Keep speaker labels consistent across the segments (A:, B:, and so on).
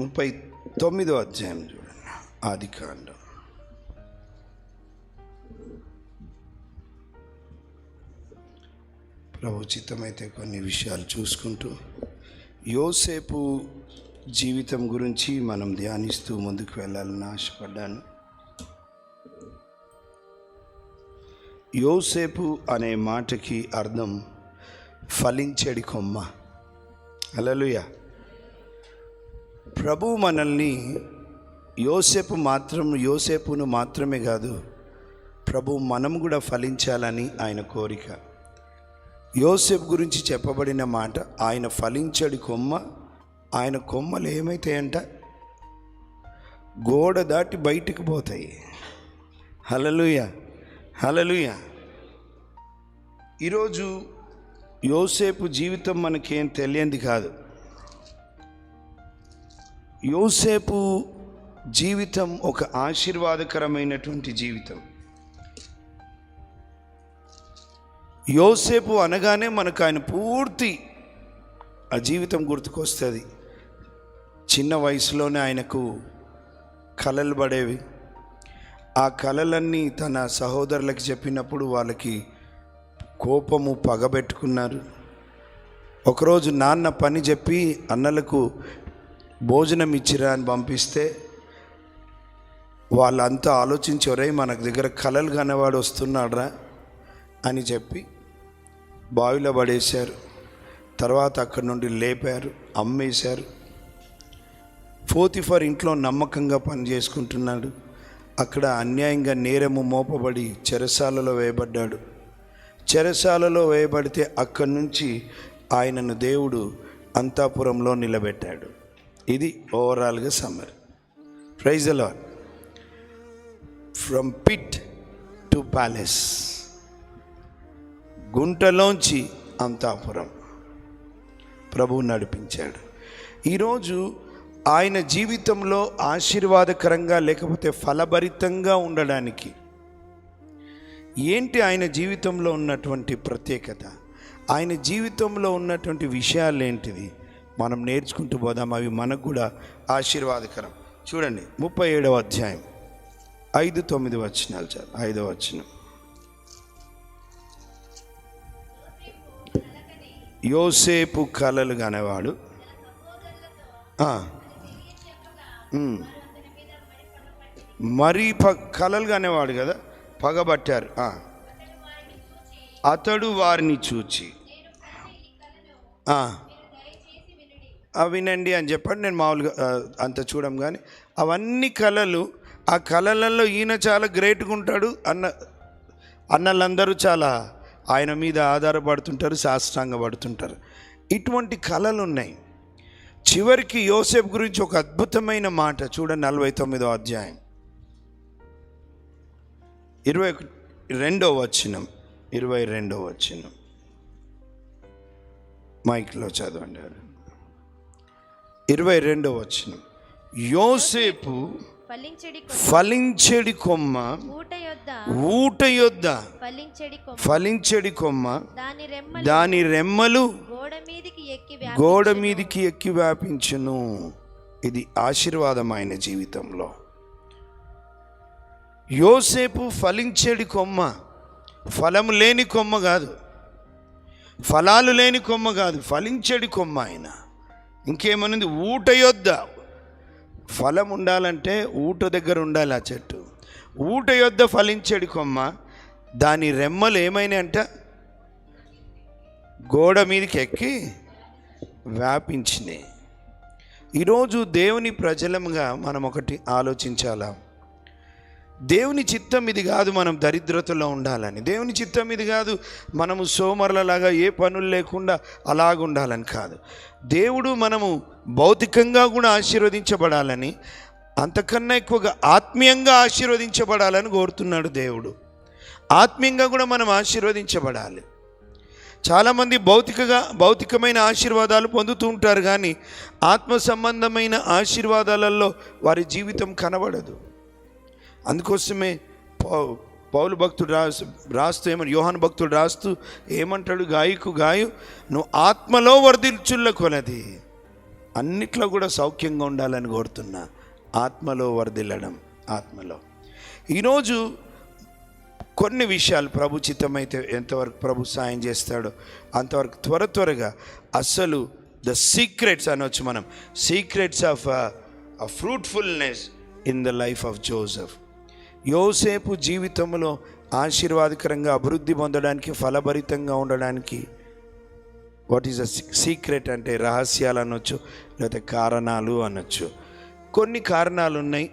A: ముప్పై తొమ్మిదో అధ్యాయం చూడండి. ఆది కాండం. ప్రభుచితమైతే కొన్ని విషయాలు చూసుకుంటూ యోసేపు జీవితం గురించి మనం ధ్యానిస్తూ ముందుకు వెళ్ళాలని ఆశపడ్డాను. యోసేపు అనే మాటకి అర్థం ఫలించడి కొమ్మ. అలలుయా ప్రభు మనల్ని యోసేపు మాత్రం యోసేపును మాత్రమే కాదు ప్రభు మనం కూడా ఫలించాలని ఆయన కోరిక. యోసేపు గురించి చెప్పబడిన మాట ఆయన ఫలించడి కొమ్మ ఆయన కొమ్మలు ఏమైతాయంట? గోడ దాటి బయటికి పోతాయి. హలలుయ హలలుయ ఈరోజు యోసేపు జీవితం మనకేం తెలియంది కాదు. యోసేపు జీవితం ఒక ఆశీర్వాదకరమైనటువంటి జీవితం. యోసేపు అనగానే మనకు ఆయన పూర్తి ఆ జీవితం గుర్తుకొస్తుంది. చిన్న వయసులోనే ఆయనకు కలలు పడేవి. ఆ కలలన్నీ తన సహోదరులకు చెప్పినప్పుడు వాళ్ళకి కోపము పగబెట్టుకున్నారు. ఒకరోజు నాన్న పని చెప్పి అన్నలకు భోజనం ఇచ్చిరా అని పంపిస్తే వాళ్ళంతా ఆలోచించి ఒరే మనకు దగ్గర కలలు కనేవాడు వస్తున్నాడురా అని చెప్పి బావిలో పడేశారు. తర్వాత అక్కడి నుండి లేపారు అమ్మేశారు. ఫోతిఫర్ ఇంట్లో నమ్మకంగా పని చేసుకుంటున్నాడు అక్కడ అన్యాయంగా నేరము మోపబడి చెరసాలలో వేయబడ్డాడు. చెరసాలలో వేయబడితే అక్కడి నుంచి ఆయనను దేవుడు అంతాపురంలో నిలబెట్టాడు. ఇది ఓవరాల్గా summary. Praise lord from pit to palace. గుంటలోంచి అంతాపురం. ప్రభువు నడిపించాడు. ఈరోజు ఆయన జీవితంలో ఆశీర్వాదకరంగా లేకపోతే ఫలభరితంగా ఉండడానికి ఏంటి ఆయన జీవితంలో ఉన్నటువంటి ప్రత్యేకత? ఆయన జీవితంలో ఉన్నటువంటి విషయాలు ఏంటిది మనం నేర్చుకుంటూ పోదాం. అవి మనకు కూడా ఆశీర్వాదకరం. చూడండి ముప్పై ఏడవ అధ్యాయం. ఐదు తొమ్మిది వచ్చినాలు చాలు. ఐదవ వచ్చిన యోసేపు కలలు కనేవాడు. మరీ ప కలలు కనేవాడు కదా పగబట్టారు అతడు వారిని చూచి. ఆ, వినండి అని చెప్పండి నేను మామూలుగా అంత చూడం కానీ అవన్నీ కళలు ఆ కళలలో ఈయన చాలా గ్రేట్గా ఉంటాడు అన్న అన్నలందరూ చాలా ఆయన మీద ఆధారపడుతుంటారు శాస్త్రాంగ పడుతుంటారు ఇటువంటి కళలు ఉన్నాయి చివరికి యోసేఫ్ గురించి ఒక అద్భుతమైన మాట చూడండి నలభై తొమ్మిదో అధ్యాయం. ఇరవై రెండో వచ్చినం ఇరవై రెండో వచ్చినం మైక్లో చదవండి ఇరవై రెండో వచనం. యోసేపు
B: ఫలించడి
A: కొమ్మ.
B: ఊట యొద్ద. ఫలించడి కొమ్మ. దాని రెమ్మలు.
A: దాని రెమ్మలు
B: గోడ మీదికి ఎక్కి
A: గోడ మీదికి ఎక్కి వ్యాపించును. ఇది ఆశీర్వాదం ఆయన జీవితంలో. యోసేపు ఫలించేడి కొమ్మ ఫలము లేని కొమ్మ కాదు. ఫలాలు లేని కొమ్మ కాదు ఫలించేడి కొమ్మ ఆయన. ఇంకేమనుంది? ఊట యొద్ద. ఫలం ఉండాలంటే ఊట దగ్గర ఉండాలి ఆ చెట్టు. ఊట యొద్ద ఫలించేడి కొమ్మ దాని రెమ్మలు ఏమైనా అంట గోడ మీదకి ఎక్కి వ్యాపించినాయి. ఈరోజు దేవుని ప్రజలంగా మనం ఒకటి ఆలోచించాలా? దేవుని చిత్తం ఇది కాదు మనం దరిద్రతలో ఉండాలని. దేవుని చిత్తం ఇది కాదు మనము సోమరులలాగా ఏ పనులు లేకుండా అలాగుండాలని కాదు. దేవుడు మనము భౌతికంగా కూడా ఆశీర్వదించబడాలని అంతకన్నా ఎక్కువగా ఆత్మీయంగా ఆశీర్వదించబడాలని కోరుతున్నాడు దేవుడు. ఆత్మీయంగా కూడా మనం ఆశీర్వదించబడాలి. చాలామంది భౌతికగా భౌతికమైన ఆశీర్వాదాలు పొందుతూ ఉంటారు కానీ ఆత్మ సంబంధమైన ఆశీర్వాదాలలో వారి జీవితం కనబడదు. అందుకోసమే పౌలు భక్తుడు రాసు రాస్తూ ఏమని యోహాను భక్తుడు రాస్తూ ఏమంటాడు గాయకు గాయు నువ్వు ఆత్మలో వర్ధిల్చుల్ల కొలది. అన్నిట్లో కూడా సౌఖ్యంగా ఉండాలని కోరుతున్నా. ఆత్మలో వర్ధిల్లడం ఆత్మలో. ఈరోజు కొన్ని విషయాలు ప్రభు చిత్తమైతే ఎంతవరకు ప్రభు సాయం చేస్తాడో అంతవరకు త్వర త్వరగా అస్సలు ద సీక్రెట్స్ అనొచ్చు మనం. Secrets of fruitfulness in the life of Joseph. యోసేపు జీవితంలో ఆశీర్వాదకరంగా అభివృద్ధి పొందడానికి ఫలభరితంగా ఉండడానికి వాట్ ఈస్ అ సీక్రెట్ అంటే రహస్యాలు అనొచ్చు లేకపోతే కారణాలు అనొచ్చు. కొన్ని కారణాలు ఉన్నాయి.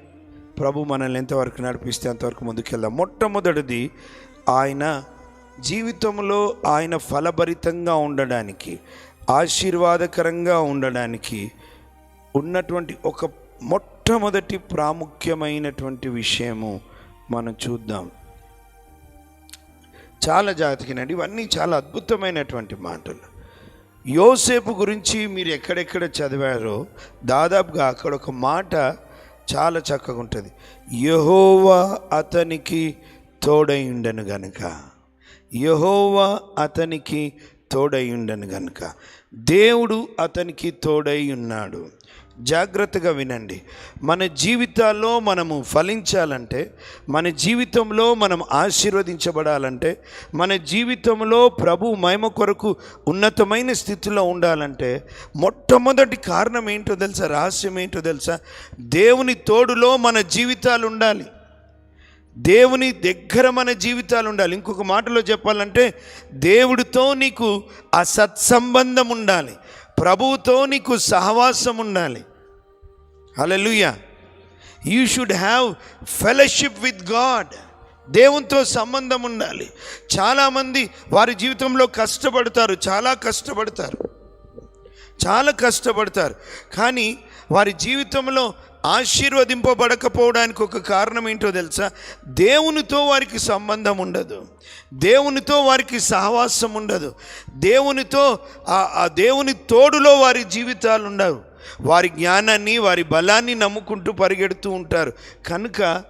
A: ప్రభు మనల్ని ఎంతవరకు నడిపిస్తే అంతవరకు ముందుకెళ్దాం. మొట్టమొదటిది ఆయన జీవితంలో ఆయన ఫలభరితంగా ఉండడానికి ఆశీర్వాదకరంగా ఉండడానికి ఉన్నటువంటి ఒక మొట్టమొదటి ప్రాముఖ్యమైనటువంటి విషయము మనం చూద్దాం. చాలా జాతికినండి ఇవన్నీ చాలా అద్భుతమైనటువంటి మాటలు. యోసేపు గురించి మీరు ఎక్కడెక్కడ చదివారో దాదాపుగా అక్కడ ఒక మాట చాలా చక్కగా ఉంటుంది. యహోవా అతనికి తోడై ఉండను గనుక. యహోవా అతనికి తోడై ఉండను గనుక. దేవుడు అతనికి తోడై ఉన్నాడు. జాగ్రత్తగా వినండి. మన జీవితాల్లో మనము ఫలించాలంటే మన జీవితంలో మనం ఆశీర్వదించబడాలంటే మన జీవితంలో ప్రభు మహిమ కొరకు ఉన్నతమైన స్థితిలో ఉండాలంటే మొట్టమొదటి కారణం ఏంటో తెలుసా? రహస్యం ఏంటో తెలుసా? దేవుని తోడులో మన జీవితాలు ఉండాలి. దేవుని దగ్గర మన జీవితాలు ఉండాలి. ఇంకొక మాటలో చెప్పాలంటే దేవుడితో నీకు ఆ సత్సంబంధం ఉండాలి. ప్రభువుతో నీకు సహవాసం ఉండాలి. Hallelujah you should have fellowship with God దేవునితో సంబంధం ఉండాలి. చాలామంది వారి జీవితంలో కష్టపడతారు చాలా కష్టపడతారు. చాలా కష్టపడతారు. కానీ వారి జీవితంలో ఆశీర్వదింపబడకపోవడానికి ఒక కారణం ఏంటో తెలుసా? దేవునితో వారికి సంబంధం ఉండదు. దేవునితో వారికి సహవాసం ఉండదు. దేవునితో ఆ- ఆ దేవుని తోడులో వారి జీవితాలు ఉండవు. వారి జ్ఞానాన్ని వారి బలాన్ని నమ్ముకుంటూ పరిగెడుతూ ఉంటారు. కనుక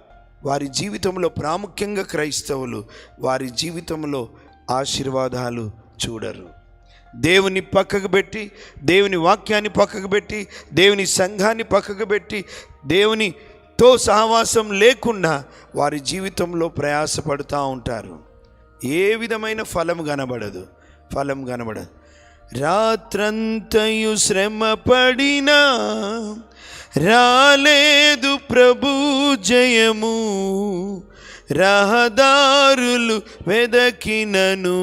A: వారి జీవితంలో ప్రాముఖ్యంగా క్రైస్తవులు వారి జీవితంలో ఆశీర్వాదాలు చూడరు. దేవుని పక్కకు పెట్టి దేవుని వాక్యాన్ని పక్కకు పెట్టి దేవుని సంఘాన్ని పక్కకు పెట్టి దేవునితో సహవాసం లేకుండా వారి జీవితంలో ప్రయాసపడుతూ ఉంటారు. ఏ విధమైన ఫలం కనబడదు. ఫలం కనబడదు. రాత్రంతయు శ్రమ పడినా రాలేదు ప్రభు జయము. రహదారులు వెదకినను.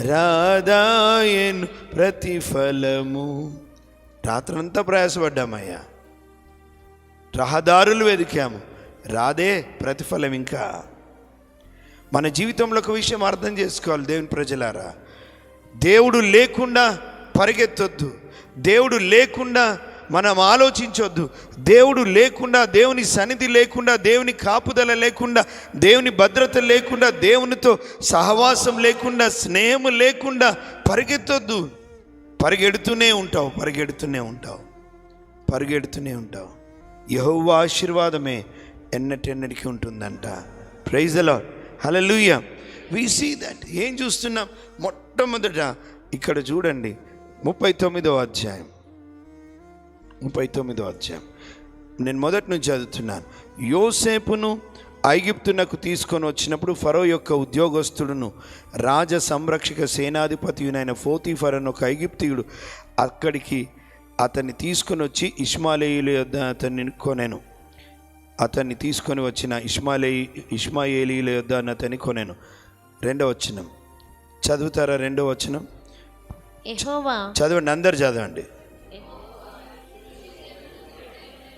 A: రాధాయను ప్రతిఫలము. రాత్రంతా ప్రయాసపడ్డామయ్యా. రహదారులు వెదికాము. రాదే ప్రతిఫలం ఇంకా. మన జీవితంలో ఒక విషయం అర్థం చేసుకోవాలి దేవుని ప్రజలారా. దేవుడు లేకుండా పరిగెత్తొద్దు. దేవుడు లేకుండా మనం ఆలోచించొద్దు. దేవుడు లేకుండా దేవుని సన్నిధి లేకుండా దేవుని కాపుదల లేకుండా దేవుని భద్రత లేకుండా దేవునితో సహవాసం లేకుండా స్నేహం లేకుండా పరిగెత్తొద్దు. పరిగెడుతూనే ఉంటావు పరిగెడుతూనే ఉంటావు పరిగెడుతూనే ఉంటావు. యహోవ ఆశీర్వాదమే ఎన్నటెన్నటికి ఉంటుందంట. ప్రైజ్ అలా హలలుయ వి సీ దట్ ఏం చూస్తున్నాం? మొట్టమొదట ఇక్కడ చూడండి ముప్పై తొమ్మిదో అధ్యాయం. ముప్పై తొమ్మిదో అధ్యాయం. నేను మొదటి నుంచి చదువుతున్నాను. యోసేపును ఐగిప్తునకు తీసుకొని వచ్చినప్పుడు ఫరో యొక్క ఉద్యోగస్తుడును రాజ సంరక్షక సేనాధిపతియునైన ఫోతీఫర్ అని ఒక ఐగిప్తియుడు అక్కడికి అతన్ని తీసుకొని వచ్చి ఇష్మాలేయుల యొద్ద అతన్ని కొనెను. అతన్ని తీసుకొని వచ్చిన ఇష్మాలే ఇష్మాయేలీల యొద్ద అని అతన్ని కొనెను. రెండో వచనం. చదువుతారా రెండో వచనం? చదవండి అందరు చదవండి.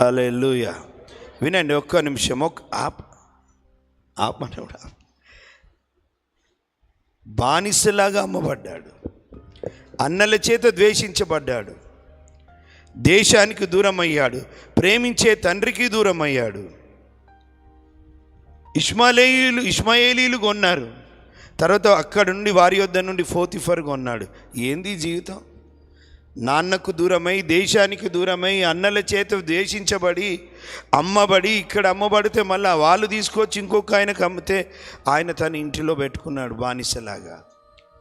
A: అలే వినండి ఒక్క నిమిషం. ఒక్క ఆప్ ఆపనవుడా బానిసలాగా అమ్మబడ్డాడు. అన్నల చేత ద్వేషించబడ్డాడు. దేశానికి దూరం అయ్యాడు ప్రేమించే తండ్రికి దూరం అయ్యాడు ఇష్మాలేయులు ఇష్మాయేలీలు కొన్నారు. తర్వాత అక్కడ నుండి వారి వద్ద నుండి ఫోతిఫర్ కొన్నాడు. ఏంది జీవితం? నాన్నకు దూరమై దేశానికి దూరమై అన్నల చేత ద్వేషించబడి అమ్మబడి ఇక్కడ అమ్మబడితే మళ్ళీ వాళ్ళు తీసుకొచ్చి ఇంకొక ఆయనకు అమ్మితే ఆయన తన ఇంటిలో పెట్టుకున్నాడు బానిసలాగా.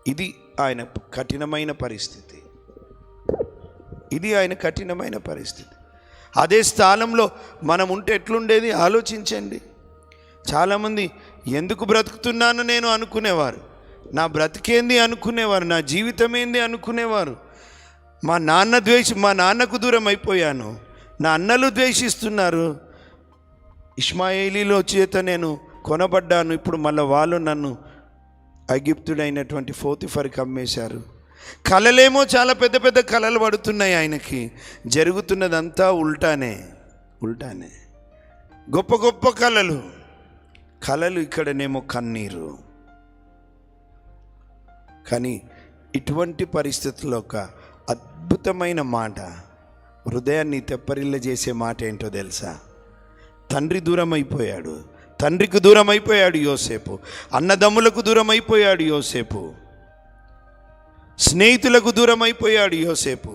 A: ఇది ఆయన కఠినమైన పరిస్థితి. ఇది ఆయన కఠినమైన పరిస్థితి. అదే స్థానంలో మనం ఉంటే ఎట్లుండేది? ఆలోచించండి. చాలామంది ఎందుకు బ్రతుకుతున్నాను నేను? అనుకునేవారు. నా బ్రతికేంది? అనుకునేవారు. నా జీవితం ఏంది అనుకునేవారు. మా నాన్న ద్వేషి మా నాన్నకు దూరం అయిపోయాను. నా అన్నలు ద్వేషిస్తున్నారు. ఇస్మాయిలీలో చేత నేను కొనబడ్డాను. ఇప్పుడు మళ్ళీ వాళ్ళు నన్ను ఐగిప్తుడైనటువంటి ఫోతిఫర్కి అమ్మేశారు. కళలేమో చాలా పెద్ద పెద్ద కళలు పడుతున్నాయి ఆయనకి. జరుగుతున్నదంతా ఉల్టానే ఉల్టానే. గొప్ప గొప్ప కళలు కళలు ఇక్కడనేమో కన్నీరు. కానీ ఇటువంటి పరిస్థితుల్లో ఒక అద్భుతమైన మాట. హృదయాన్ని తెప్పరిల్ల చేసే మాట ఏంటో తెలుసా? తండ్రి దూరం అయిపోయాడు తండ్రికి దూరం అయిపోయాడు యోసేపు. అన్నదమ్ములకు దూరం అయిపోయాడు యోసేపు. స్నేహితులకు దూరం అయిపోయాడు యోసేపు.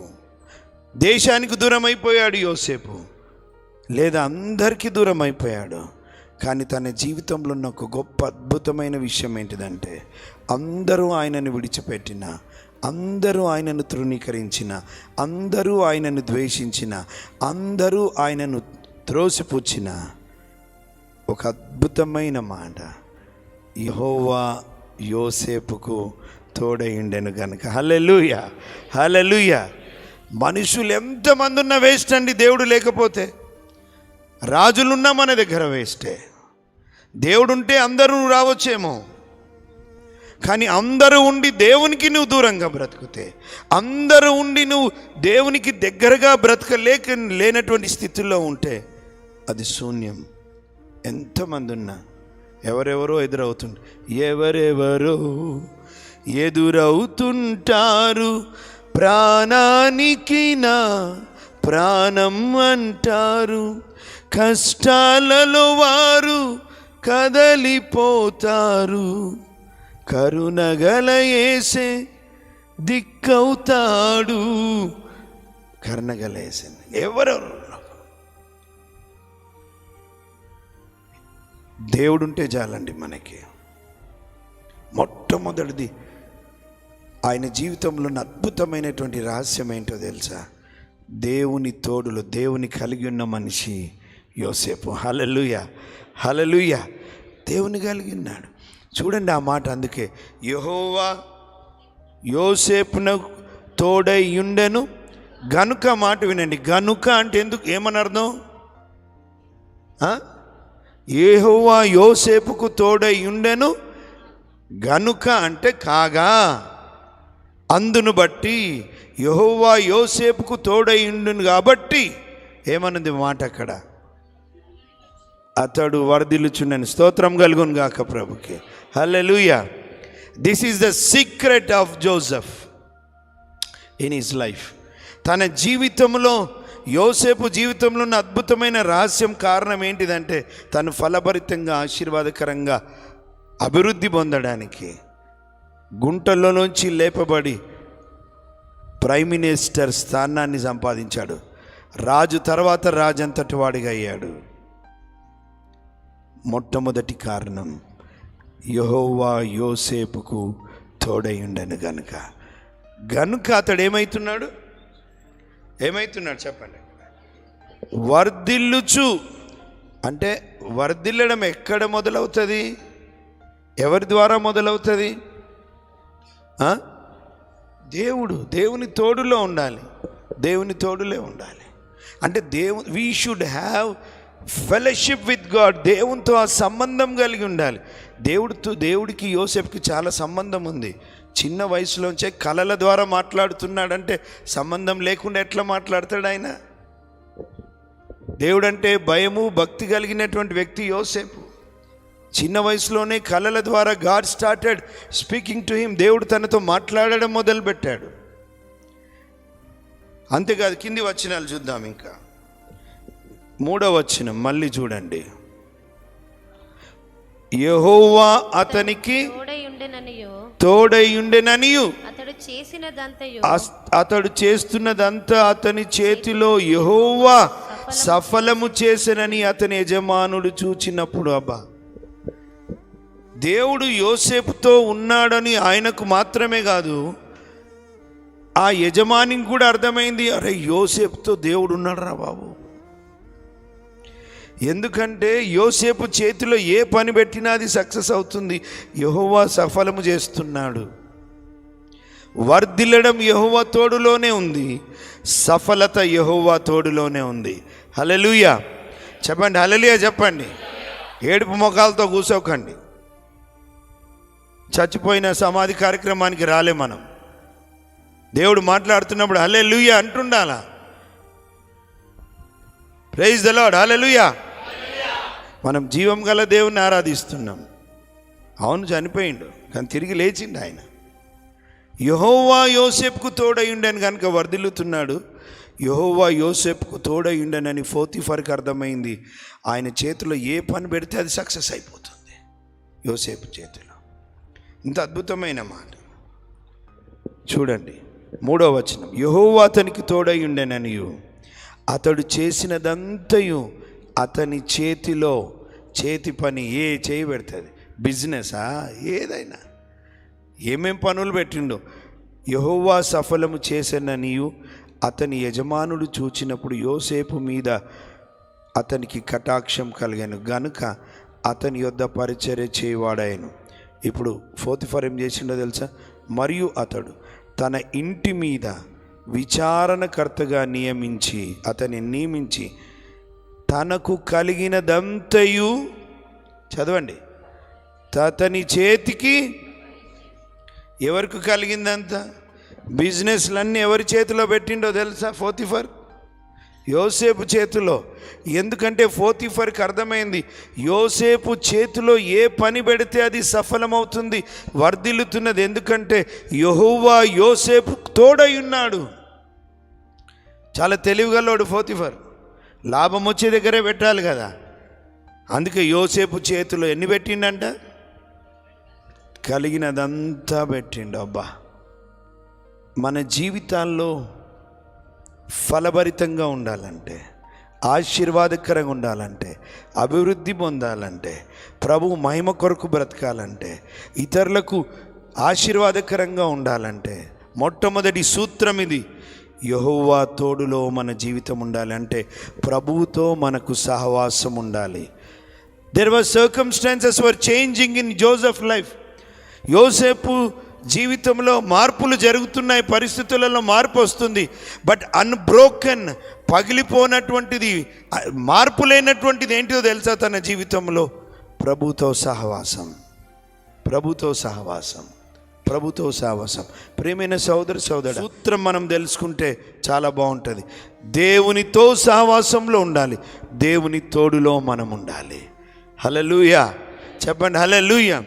A: దేశానికి దూరం అయిపోయాడు యోసేపు. లేదా అందరికీ దూరం అయిపోయాడు కానీ తన జీవితంలో ఉన్న ఒక గొప్ప అద్భుతమైన విషయం ఏంటిదంటే అందరూ ఆయనను విడిచిపెట్టిన అందరూ ఆయనను తృణీకరించిన అందరూ ఆయనను ద్వేషించిన అందరూ ఆయనను త్రోసిపుచ్చిన ఒక అద్భుతమైన మాట. యహోవా యోసేపుకు తోడయిండెను గనుక. హలెలుయ హలెలుయ మనుషులు ఎంతమంది ఉన్నా వేస్ట్ అండి దేవుడు లేకపోతే? రాజులున్నా మన దగ్గర వేస్టే. దేవుడుంటే అందరూ రావచ్చేమో. కానీ అందరూ ఉండి దేవునికి నువ్వు దూరంగా బ్రతుకుతే అందరూ ఉండి నువ్వు దేవునికి దగ్గరగా బ్రతకలేక లేనటువంటి స్థితిలో ఉంటే అది శూన్యం. ఎంతమంది ఉన్నా ఎవరెవరో ఎదురవుతుంటారు ఎవరెవరో ఎదురవుతుంటారు. ప్రాణానికి నా ప్రాణం అంటారు. కష్టాలలో వారు కదలిపోతారు. కరుణగలయేసే దిక్కవుతాడు. కరుణగలయేసే ఎవరెవరు దేవుడుంటే చాలండి మనకి. మొట్టమొదటిది ఆయన జీవితంలో ఉన్న అద్భుతమైనటువంటి రహస్యం ఏంటో తెలుసా? దేవుని తోడులో దేవుని కలిగి ఉన్న మనిషి యోసేపు. హలలుయ హలలుయ దేవుని కలిగి ఉన్నాడు. చూడండి ఆ మాట అందుకే. యహోవా యోసేపున తోడై ఉండెను. గనుక మాట వినండి. గనుక అంటే ఎందుకు? ఏమని అర్థం? యోసేపుకు తోడై ఉండెను. గనుక అంటే కాగా. అందును బట్టి యహోవా యోసేపుకు తోడై ఉండును కాబట్టి ఏమన్నది మాట అక్కడ? అతడు వరదిల్లుచుండని. స్తోత్రం కలుగును గాక ప్రభుకి. Hallelujah this is the secret of Joseph in his life తన జీవితంలో యోసేపు జీవితంలో ఉన్న అద్భుతమైన రహస్యం కారణం ఏంటిదంటే తను ఫలభరితంగా ఆశీర్వాదకరంగా అభివృద్ధి పొందడానికి గుంటల్లోంచి లేపబడి ప్రైమ్ మినిస్టర్ స్థానాన్ని సంపాదించాడు. రాజు తర్వాత రాజంతటి వాడిగా అయ్యాడు. మొట్టమొదటి కారణం. యహోవా యోసేపుకు తోడై ఉండను గనుక. గనుక అతడు ఏమవుతున్నాడు ఏమవుతున్నాడు చెప్పండి. వర్ధిల్లుచు. అంటే వర్ధిల్లడం ఎక్కడ మొదలవుతుంది? ఎవరి ద్వారా మొదలవుతుంది? దేవుడు దేవుని తోడులో ఉండాలి. దేవుని తోడులే ఉండాలి. అంటే దేవు we should have fellowship with God దేవునితో ఆ సంబంధం కలిగి ఉండాలి. దేవుడితో దేవుడికి యోసేపుకి చాలా సంబంధం ఉంది. చిన్న వయసులోంచే కళల ద్వారా మాట్లాడుతున్నాడంటే సంబంధం లేకుండా ఎట్లా మాట్లాడతాడు ఆయన? దేవుడంటే భయము భక్తి కలిగినటువంటి వ్యక్తి యోసేపు. చిన్న వయసులోనే కళల ద్వారా God started speaking to him. దేవుడు తనతో మాట్లాడడం మొదలుపెట్టాడు. అంతేకాదు కింది వచనాలు చూద్దాం ఇంకా. మూడవ వచనం మళ్ళీ చూడండి. యెహోవా అతనికి
B: తోడై ఉండెననియో
A: తోడై ఉండెననియు
B: అతడు చేసినదంతయో.
A: అస్- అతడు చేస్తున్నదంతా అతని చేతిలో యెహోవా సఫలము చేసనని అతని యజమానుడు చూచినప్పుడు అబ్బా! దేవుడు యోసేపుతో ఉన్నాడని ఆయనకు మాత్రమే కాదు ఆ యజమానికి కూడా అర్థమైంది అరే యోసేపుతో దేవుడు ఉన్నాడు రా బాబు. ఎందుకంటే యోసేపు చేతిలో ఏ పని పెట్టినా అది సక్సెస్ అవుతుంది. యహోవా సఫలము చేస్తున్నాడు. వర్ధిల్లడం యహోవా తోడులోనే ఉంది. సఫలత యహోవా తోడులోనే ఉంది. హలలుయా చెప్పండి హలలుయా చెప్పండి. ఏడుపు ముఖాలతో కూర్చోకండి చచ్చిపోయిన సమాధి కార్యక్రమానికి రాలే మనం. దేవుడు మాట్లాడుతున్నప్పుడు hallelujah అంటుండాలా? Praise the Lord hallelujah. మనం జీవం గల దేవుని ఆరాధిస్తున్నాం. అవును చనిపోయిండు కానీ తిరిగి లేచిండు ఆయన. యహోవా యోసేపుకు తోడయుండని కనుక వర్ధిల్లుతున్నాడు యహోవా యోసేపుకు తోడయుండనని ఫోతిఫర్కి అర్థమైంది ఆయన చేతిలో ఏ పని పెడితే అది సక్సెస్ అయిపోతుంది. యోసేపు చేతిలో. ఇంత అద్భుతమైన మాట. చూడండి మూడో వచనం. యహోవా అతనికి తోడయుండెననియు అతడు చేసినదంతయు అతని చేతిలో చేతి పని ఏ చేయి పెడుతుంది బిజినెసా? ఏదైనా. ఏమేం పనులు పెట్టిండో? యహోవా సఫలము చేసననియు అతని యజమానుడు చూచినప్పుడు యోసేపు మీద అతనికి కటాక్షం కలిగాను. గనుక అతని యొద్ద పరిచర్య చేయవాడాయను ఇప్పుడు ఫోర్త్ ఫర్ ఏం చేసిండో తెలుసా? మరియు అతడు తన ఇంటి మీద విచారణకర్తగా నియమించి అతని నియమించి తనకు కలిగినదంతయు చదవండి తతని చేతికి ఎవరికి కలిగిందంత? బిజినెస్లన్నీ ఎవరి చేతిలో పెట్టిండో తెలుసా ఫోతిఫర్ యోసేపు చేతిలో. ఎందుకంటే ఫోతిఫర్కి అర్థమైంది యోసేపు చేతిలో ఏ పని పెడితే అది సఫలమవుతుంది వర్ధిల్లుతున్నది. ఎందుకంటే యహోవా యోసేపు తోడై ఉన్నాడు. చాలా తెలివిగలోడు ఫోతిఫర్ లాభం వచ్చే దగ్గరే పెట్టాలి కదా. అందుకే యోసేపు చేతిలో ఎన్ని పెట్టిండంట? కలిగినదంతా పెట్టిండు అబ్బా. మన జీవితాల్లో ఫలభరితంగా ఉండాలంటే ఆశీర్వాదకరంగా ఉండాలంటే అభివృద్ధి పొందాలంటే ప్రభు మహిమ కొరకు బ్రతకాలంటే ఇతరులకు ఆశీర్వాదకరంగా ఉండాలంటే మొట్టమొదటి సూత్రం ఇది. యహోవా తోడులో మన జీవితం ఉండాలి. అంటే ప్రభువుతో మనకు సహవాసం ఉండాలి. There were circumstances were changing in Joseph life యోసేపు జీవితంలో మార్పులు జరుగుతున్నాయి పరిస్థితులలో మార్పు వస్తుంది. బట్ అన్బ్రోకెన్ పగిలిపోనటువంటిది మార్పు లేనటువంటిది ఏంటో తెలుసా తన జీవితంలో? ప్రభుతో సహవాసం. ప్రభుతో సహవాసం. ప్రభుతో సహవాసం ప్రేమైన సోదర సోదరు సూత్రం మనం తెలుసుకుంటే చాలా బాగుంటుంది. దేవునితో సావాసంలో ఉండాలి. దేవుని తోడులో మనం ఉండాలి. హలలుయ చెప్పండి హలలుయ